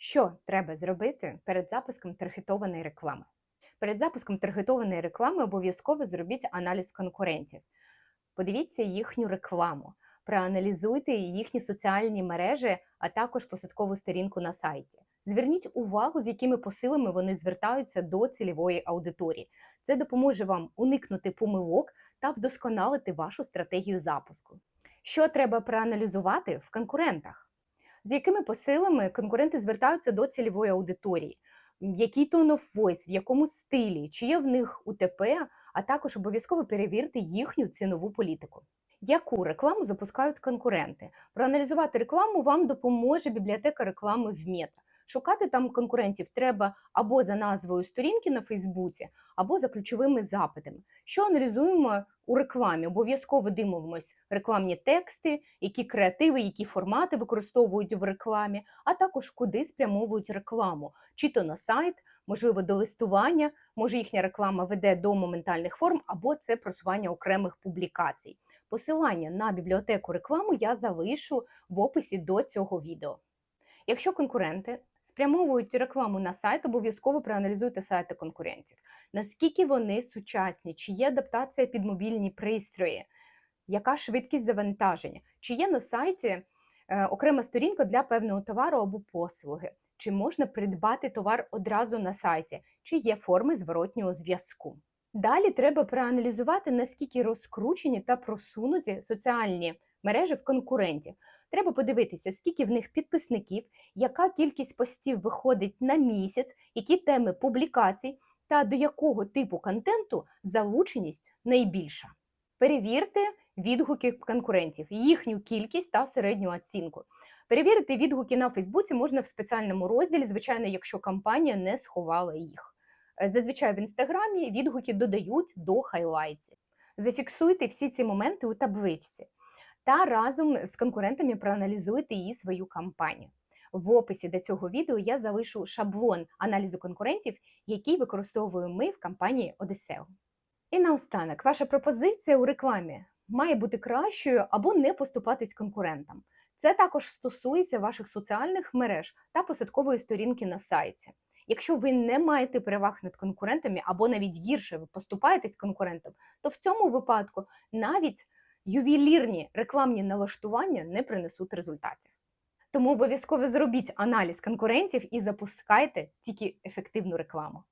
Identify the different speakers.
Speaker 1: Що треба зробити перед запуском таргетованої реклами? Перед запуском таргетованої реклами обов'язково зробіть аналіз конкурентів. Подивіться їхню рекламу, проаналізуйте їхні соціальні мережі, а також посадкову сторінку на сайті. Зверніть увагу, з якими посилами вони звертаються до цільової аудиторії. Це допоможе вам уникнути помилок та вдосконалити вашу стратегію запуску. Що треба проаналізувати в конкурентах? З якими посилами конкуренти звертаються до цільової аудиторії? Який tone of voice, в якому стилі, чи є в них УТП, а також обов'язково перевірте їхню цінову політику. Яку рекламу запускають конкуренти? Проаналізувати рекламу вам допоможе бібліотека реклами в Мета. Шукати там конкурентів треба або за назвою сторінки на Фейсбуці, або за ключовими запитами. Що аналізуємо у рекламі? Обов'язково дивимось рекламні тексти, які креативи, які формати використовують в рекламі, а також куди спрямовують рекламу, чи то на сайт, можливо, до листування, може їхня реклама веде до моментальних форм, або це просування окремих публікацій. Посилання на бібліотеку реклами я залишу в описі до цього відео. Якщо конкуренти спрямовують рекламу на сайт, обов'язково проаналізуйте сайти конкурентів. Наскільки вони сучасні, чи є адаптація під мобільні пристрої, яка швидкість завантаження, чи є на сайті е, окрема сторінка для певного товару або послуги, чи можна придбати товар одразу на сайті, чи є форми зворотнього зв'язку. Далі треба проаналізувати, наскільки розкручені та просунуті соціальні мережі в конкурентів. Треба подивитися, скільки в них підписників, яка кількість постів виходить на місяць, які теми публікацій та до якого типу контенту залученість найбільша. Перевірте відгуки конкурентів, їхню кількість та середню оцінку. Перевірити відгуки на Фейсбуці можна в спеціальному розділі, звичайно, якщо компанія не сховала їх. Е, Зазвичай в інстаграмі відгуки додають до хайлайтів. Зафіксуйте всі ці моменти у табличці та разом з конкурентами проаналізуйте її свою кампанію. В описі до цього відео я залишу шаблон аналізу конкурентів, який використовуємо ми в компанії Odiseo. І наостанок, ваша пропозиція у рекламі має бути кращою або не поступатись конкурентам. Це також стосується ваших соціальних мереж та посадкової сторінки на сайті. Якщо ви не маєте переваг над конкурентами або навіть гірше ви поступаєтесь конкурентам, то в цьому випадку навіть ювелірні рекламні налаштування не принесуть результатів. Тому обов'язково зробіть аналіз конкурентів і запускайте тільки ефективну рекламу.